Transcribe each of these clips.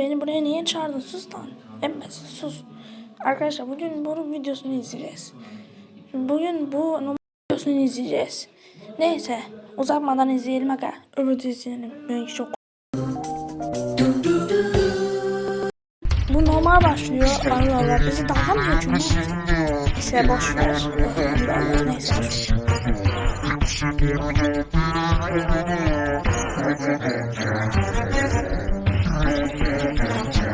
beni buraya niye çağırdın? Sus lan. Evet sus. Arkadaşlar bugün bunun videosunu izleyeceğiz. Bugün bu videosunu izleyeceğiz. Neyse uzatmadan izleyelim aga. Öbür izleyelim. Belki çok Bu normal başlıyor. Allah Allah bizi dalga mı geçiyor? Neyse boş ver. Neyse boş ver.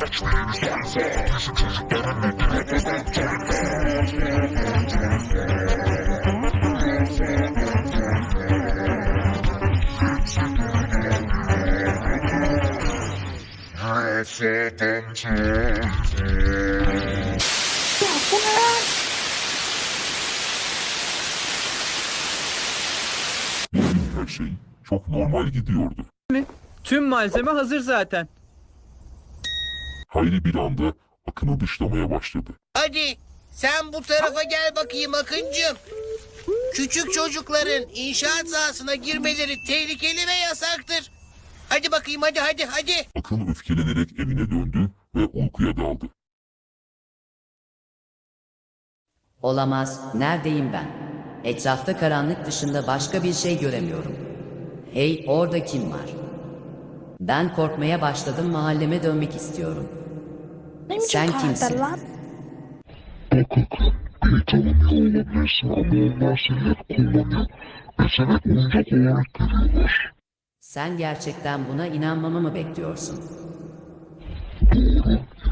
lan? Her şey çok normal gidiyordu. Tüm malzeme hazır zaten. Hayri bir anda Akın'ı dışlamaya başladı. Hadi sen bu tarafa gel bakayım Akıncım. Küçük çocukların inşaat sahasına girmeleri tehlikeli ve yasaktır. Hadi bakayım hadi hadi hadi. Akın öfkelenerek evine döndü ve uykuya daldı. Olamaz. Neredeyim ben? Etrafta karanlık dışında başka bir şey göremiyorum. Hey, orada kim var? Ben korkmaya başladım. Mahalleme dönmek istiyorum. Biçim Sen kimsin? lan? Bak Akın, beni tanımıyor olabilirsin ama onlar seni hep kullanıyor. Ve seni hep oyuncak olarak görüyorlar. Sen gerçekten buna inanmamı mı bekliyorsun?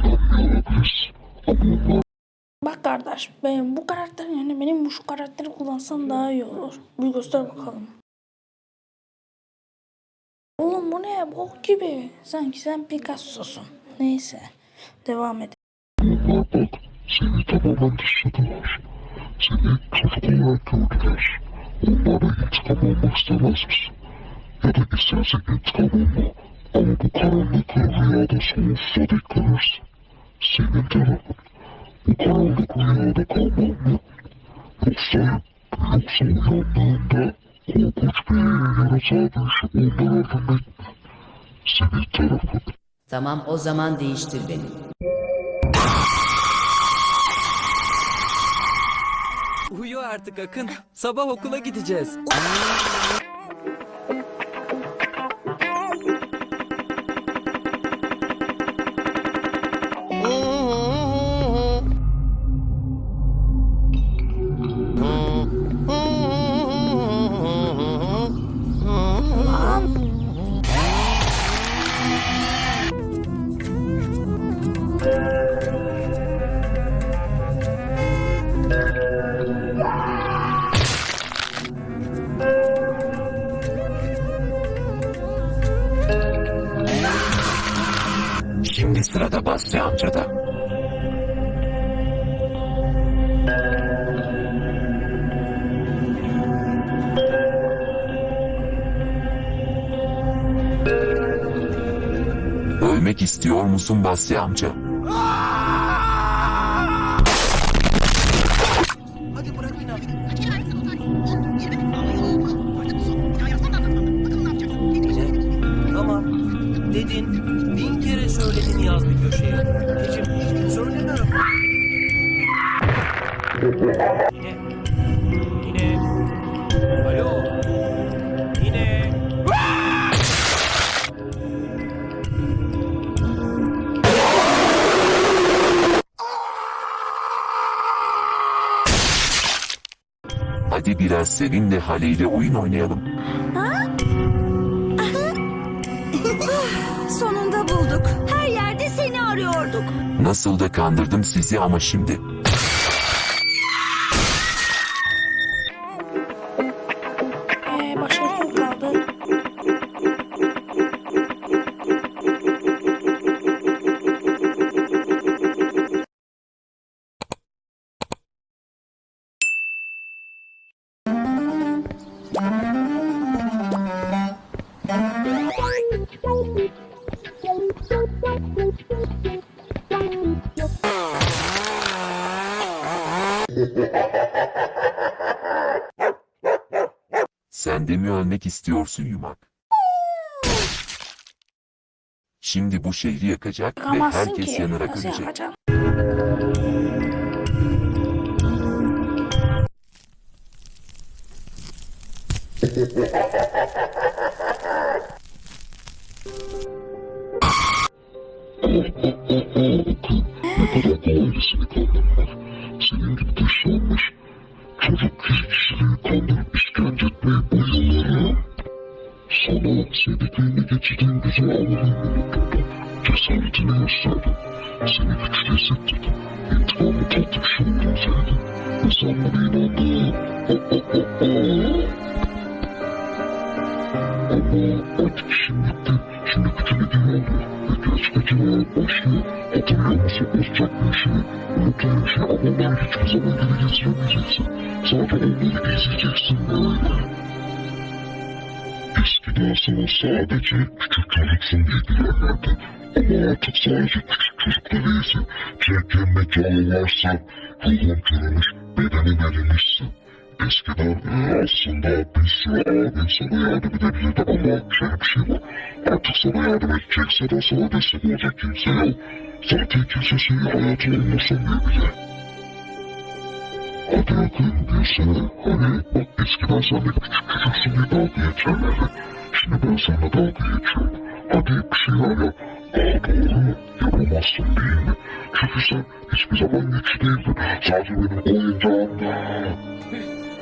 Olabilirsin. Ama onlar Bak kardeş ben bu karakter yani benim bu şu karakteri kullansam daha iyi olur. Bir göster bakalım. Oğlum bu ne bok gibi. Sanki sen Picasso'sun. Neyse devam. Onlar bak seni tamamen dışladılar. Seni çocuk olarak gördüler. Onlara intikam almak istemez misin? Ya da istersen intikam alma. Ama bu karanlık rüyada sonsuza dek kalırsın. Senin tarafın. Bu karanlık rüyada kalmam mı? Yoksa, yoksa uyandığında korkunç bir yaratığa dönüşüp onlara dönmek mi? Senin tarafın. Tamam o zaman değiştir beni. Uyu artık Akın. Sabah okula gideceğiz. Şimdi sırada Basri amcada. Ölmek istiyor musun Basri amca? Hadi bırak beni artık. Hadi biraz seninle Hale oyun oynayalım. Sonunda bulduk. Her yerde seni arıyorduk. Nasıl da kandırdım sizi ama şimdi. Sen de mi ölmek istiyorsun yumak? Şimdi bu şehri yakacak ve Yakamazsın herkes ki. yanarak Nasıl ölecek. yapacaksın? Ne kadar kolaylısını kandırmak. Senin gibi dışlanmış çocuk kişiliği kandırıp işkence. Sana sevdiklerini geçirdiğin güzel anılarını unuttum. Cesaretini gösterdim. Seni güçlü hissettirdim. İntikamı tatmış oldum seni. Ve sen bana inandın. Ama artık işim bitti. Şimdi gücünü geri alıyor. Ve gerçek acılar başlıyor. Hatırlıyor musun Özçak Gülşen'i? Unuttuğun şey ama onları hiçbir zaman geri getiremeyeceksin. Sadece onları izleyeceksin böyle. Eskiden sana sadece küçük çocuksun dedilerlerdi. Ama artık sadece küçük çocuk da değilsin. Çirkin mekanı varsa ruhun çürümüş, bedeni verilmişsin. Eskiden e, aslında bir sürü abin sana yardım edebilirdi ama şöyle bir şey var. Artık sana yardım edecekse de sana destek olacak kimse yok. Zaten kimse senin hayatını umursamıyor bile. Hadi yakın gülsene. Hani bak eskiden sen de küçük çocuksun diye dalga geçerlerdi. Şimdi ben sana dalga geçiyorum. Hadi bir şeyler yap. Aa doğru. Yapamazsın değil mi? Çünkü sen hiçbir zaman güçlü değildin. Sadece benim oyuncağımdı.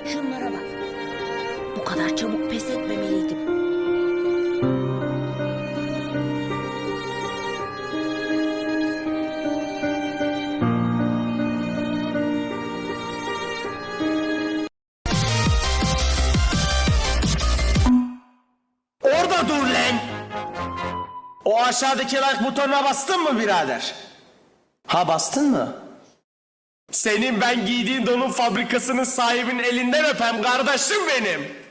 Şunlara bak. Bu kadar çabuk pes etmemeliydim. O aşağıdaki like butonuna bastın mı birader? Ha bastın mı? Senin ben giydiğin donun fabrikasının sahibinin elinden öpem kardeşim benim.